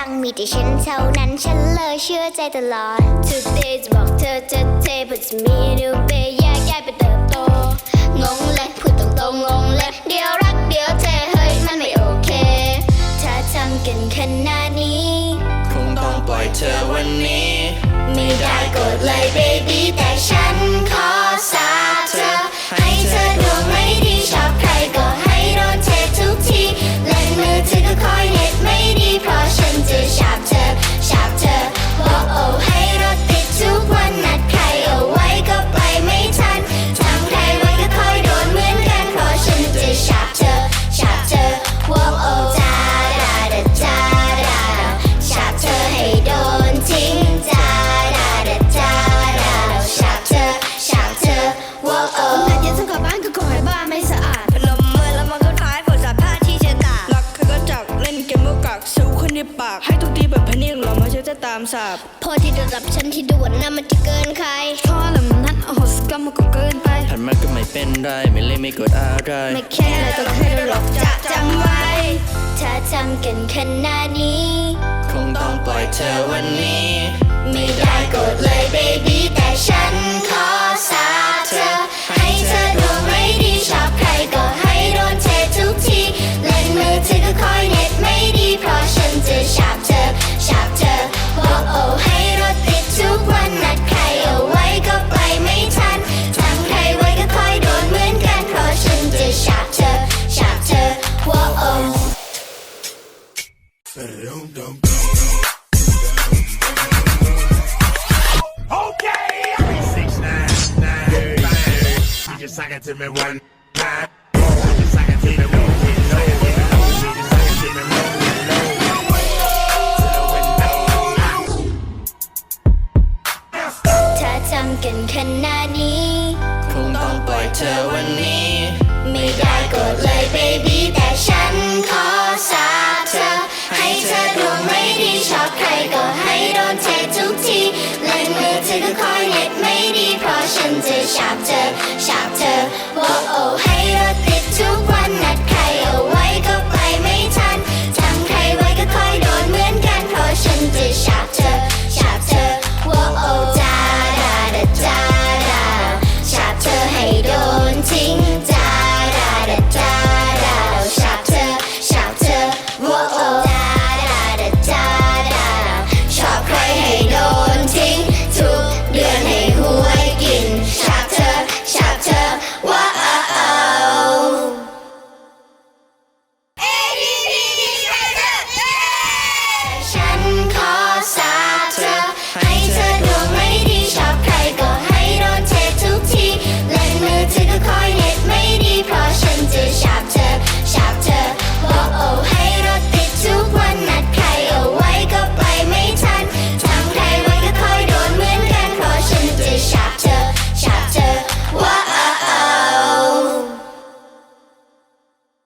จังมีแต่ฉันเท่านั้นฉันเลยเชื่อใจตลอด Today จะบอกเธอเธอเทเพราะจะมี new day แยกย้ายไปเติบโตงงเลยพูดตรงๆงงเลยเดี๋ยวรักเดี๋ยวเทเฮ้ยมันไม่โอเค ถ้าทำกันขนาดนี้ คงต้องปล่อยเธอวันนี้ ให้ทุกทีแบบพนิ่งหรอมาเชื่อจะตามสาบพอที่จะรับฉันที่ด่วนนะมันจะเกินใครพอแล้วนั้นโอ้โหสกรรมมันก็เกินไปผ่านมาก็ไม่เป็นไรไม่เล่นไม่กดอะไรไม่แค่เลยต้องให้เราหลอกจะจำไว้ ถ้าทำกันขนาดนี้ คงต้องปล่อยเธอวันนี้ ไม่ได้โกรธเลย baby แต่ฉัน suck it to me one time. Suck it to me one low. You just suck it to me one low. To the window. ถ้าทำกันขนาดนี้ คงต้องปล่อยเธอวันนี้ ไม่ได้โกรธเลย baby แต่ฉันขอสาบเธอ ให้เธอดวงไม่ดีชอบใครก็ให้โดนเททุกทีเล่นมือถือก็คอยเน็ตไม่ดี เพราะฉันจะฉาบเธอ ฉ